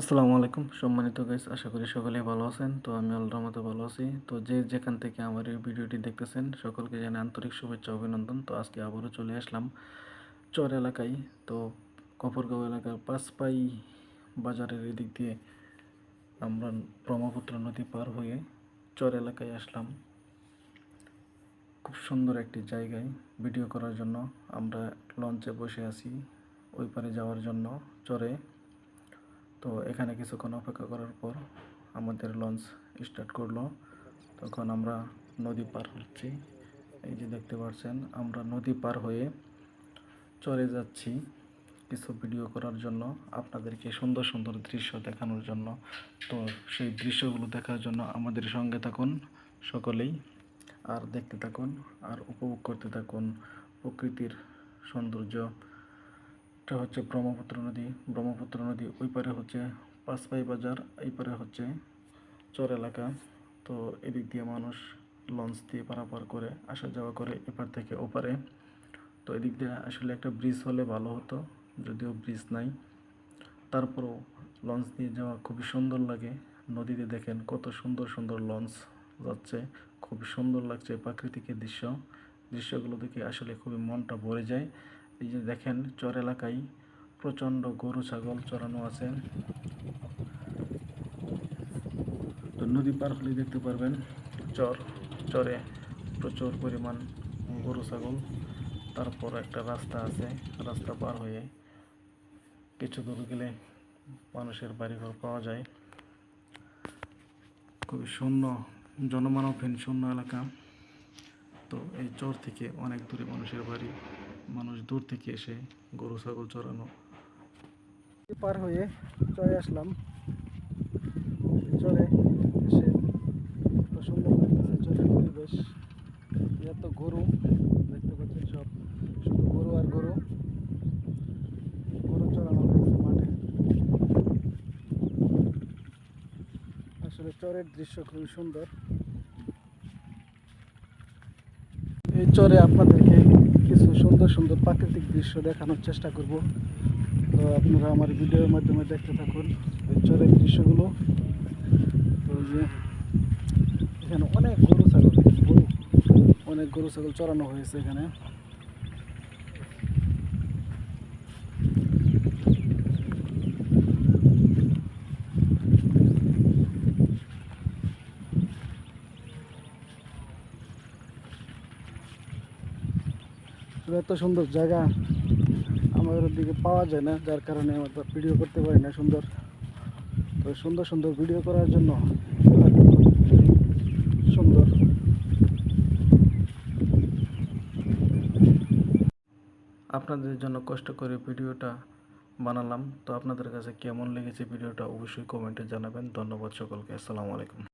আসসালামু আলাইকুম। সম্মানিত গাইস আশা করি সকলেই ভালো আছেন। তো আমি আল্লাহর মতো ভালো আছি। তো যে যেখান থেকে আমার এই ভিডিওটি দেখতেছেন, সকলকে জানাই আন্তরিক শুভেচ্ছা, অভিনন্দন। তো আজকে আবারও চলে আসলাম চর এলাকায়। তো কপরগাঁও এলাকার পাঁচপাই বাজারের এদিক দিয়ে আমরা ব্রহ্মপুত্র নদী পার হয়ে চর এলাকায় আসলাম। খুব সুন্দর একটি জায়গায় ভিডিও করার জন্য আমরা লঞ্চে বসে আছি। ওই পারে যাওয়ার জন্য চরে। তো এখানে কিছুক্ষণ অপেক্ষা করার পর আমাদের লঞ্চ স্টার্ট করল। তখন আমরা নদী পার হচ্ছি। এই যে দেখতে পাচ্ছেন, আমরা নদী পার হয়ে চলে যাচ্ছি কিছু ভিডিও করার জন্য, আপনাদেরকে সুন্দর সুন্দর দৃশ্য দেখানোর জন্য। তো সেই দৃশ্যগুলো দেখার জন্য আমাদের সঙ্গে থাকুন সকলেই, আর দেখতে থাকুন, আর উপভোগ করতে থাকুন প্রকৃতির সৌন্দর্য। এটা হচ্ছে ব্রহ্মপুত্র নদী। ব্রহ্মপুত্র নদী ওই পারে হচ্ছে পাঁচপাই বাজার, এই পারে হচ্ছে চর এলাকা। তো এদিক দিয়ে মানুষ লঞ্চ দিয়ে পারাপার করে আসা যাওয়া করে এপার থেকে ওপারে। তো এদিক দিয়ে আসলে একটা ব্রিজ হলে ভালো হতো, যদিও ব্রিজ নাই। তারপরও লঞ্চ দিয়ে যাওয়া খুবই সুন্দর লাগে। নদীতে দেখেন কত সুন্দর সুন্দর লঞ্চ যাচ্ছে, খুবই সুন্দর লাগছে প্রাকৃতিক দৃশ্য। দৃশ্যগুলো দেখে আসলে খুবই মনটা ভরে যায়। এই যে দেখেন, চর এলাকায় প্রচণ্ড গরু, ছাগল চড়ানো আছে। তো নদী পার হলে দেখতে পারবেন, চর, চরে প্রচুর পরিমাণ গরু, ছাগল। তারপর একটা রাস্তা আছে, রাস্তা পার হয়ে কিছু দূর গেলে মানুষের বাড়িঘর পাওয়া যায়। খুবই শূন্য, জনমানবহীন শূন্য এলাকা। তো এই চর থেকে অনেক দূরে মানুষের বাড়ি। মানুষ দূর থেকে এসে গরু, ছাগল চড়ানো। পার হয়ে চলে আসলাম। চলে এসে সুন্দর পরিবেশ এত গরু, দেখতে পাচ্ছেন সব, শুধু গরু আর গরু। গরু চড়ানো হয়েছে মাঠে। আসলে চরের দৃশ্য খুবই সুন্দর। এই চরে আপনাদেরকে কিছু সুন্দর সুন্দর প্রাকৃতিক দৃশ্য দেখানোর চেষ্টা করব। তো আপনারা আমার ভিডিওর মাধ্যমে দেখতে থাকুন এই চরের দৃশ্যগুলো। তো যে, এখানে অনেক গরু ছাগল, গরু, অনেক গরু ছাগল চড়ানো হয়েছে এখানে। এত সুন্দর জায়গা আমাদের দিকে পাওয়া যায় না, যার কারণে আমরা ভিডিও করতে পারি না সুন্দর। তো সুন্দর সুন্দর ভিডিও করার জন্য সুন্দর। আপনাদের জন্য কষ্ট করে ভিডিওটা বানালাম। তো আপনাদের কাছে কেমন লেগেছে ভিডিওটা অবশ্যই কমেন্টে জানাবেন। ধন্যবাদ সকলকে। আসসালামু আলাইকুম।